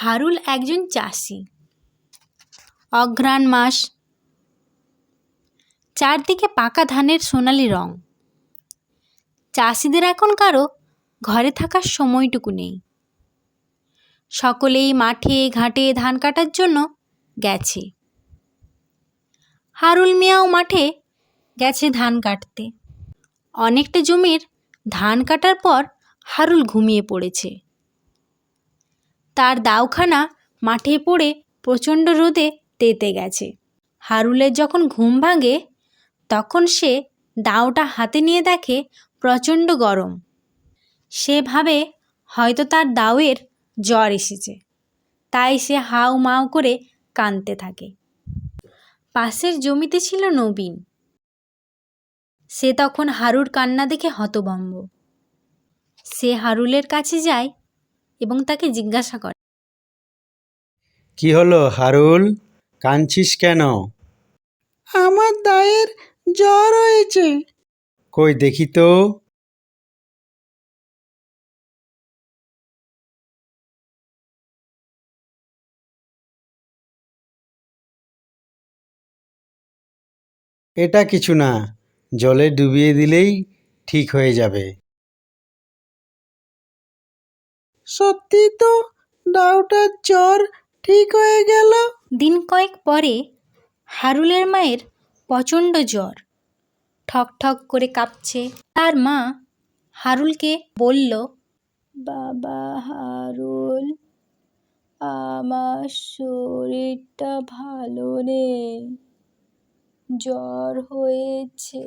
হারুল একজন চাষি। অঘ্রাণ মাস। চারদিকে পাকা ধানের সোনালি রং। চাষিদের এখন কারও ঘরে থাকার সময়টুকু নেই। সকলেই মাঠে, ঘাটে ধান কাটার জন্য গেছে। হারুল মিয়াও মাঠে গেছে ধান কাটতে। অনেকটা জমির ধান কাটার পর হারুল ঘুমিয়ে পড়েছে। তার দাওখানা মাঠে পড়ে প্রচণ্ড রোদে তেতে গেছে। হারুলের যখন ঘুম ভাঙে, তখন সে দাওটা হাতে নিয়ে দেখে প্রচণ্ড গরম। সে ভাবে হয়তো তার দাওয়ের জ্বর এসেছে, তাই সে হাউ মাউ করে কাঁদতে থাকে। পাশের জমিতে ছিল নবীন। সে তখন হারুর কান্না দেখে হতভম্ব। সে হারুলের কাছে যায় এবং তাকে জিজ্ঞাসা করে। কি হলো হারুল? কাঁদছিস কেন? আমার দায়ের জ্বর হয়েছে। কই দেখি তো। এটা কিছু না জলে ডুবিয়ে দিলেই ঠিক হয়ে যাবে। সত্যি তো ডাউটার জ্বর ঠিক হয়ে গেল? দিন কয়েক পরে হারুলের মায়ের প্রচণ্ড জ্বর। ঠক ঠক করে কাঁপছে। তার মা হারুলকে বলল বাবা হারুল আমার শরীরটা ভালো নেই। জ্বর হয়েছে।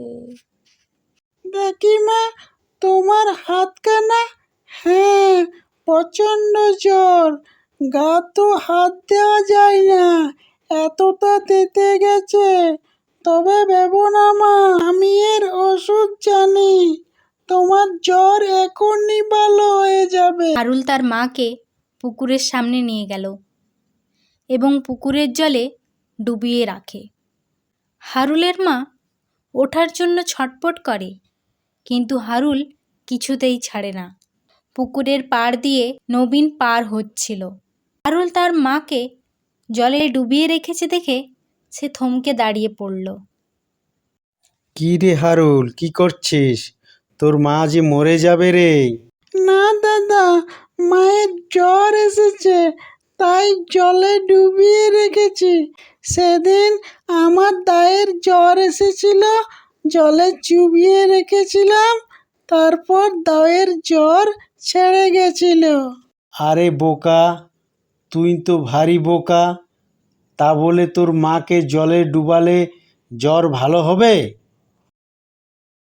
দেখি মা তোমার হাতখানা? হ্যাঁ প্রচণ্ড জ্বর। গা তো হাত দেওয়া যায় না, এতটা তেতে গেছে। তবে ভেবো না মা, আমি এর ওষুধ জানি। তোমার জ্বর এখনই ভালো হয়ে যাবে। হারুল তার মাকে পুকুরের সামনে নিয়ে গেল এবং পুকুরের জলে ডুবিয়ে রাখে। হারুলের মা ওঠার জন্য ছটপট করে, কিন্তু হারুল কিছুতেই ছাড়ে না। পুকুরের পাড় দিয়ে নবীন পার হচ্ছিল। হারুল তার মাকে জলে ডুবিয়ে রেখেছে দেখে সে থমকে দাঁড়িয়ে পড়ল। কি রে হারুল কি করছিস? তোর মা যে মরে যাবে রে। না দাদা মায়ের জ্বর এসেছে তাই জলে ডুবিয়ে রেখেছি। সেদিন আমার দায়ের জ্বর এসেছিল জলে চুবিয়ে রেখেছিলাম তারপর দায়ের জ্বর ছেড়ে গেছিল। আরে বোকা, তুই তো ভারী বোকা। তা বলে তোর মাকে জলে ডুবালে জ্বর ভালো হবে?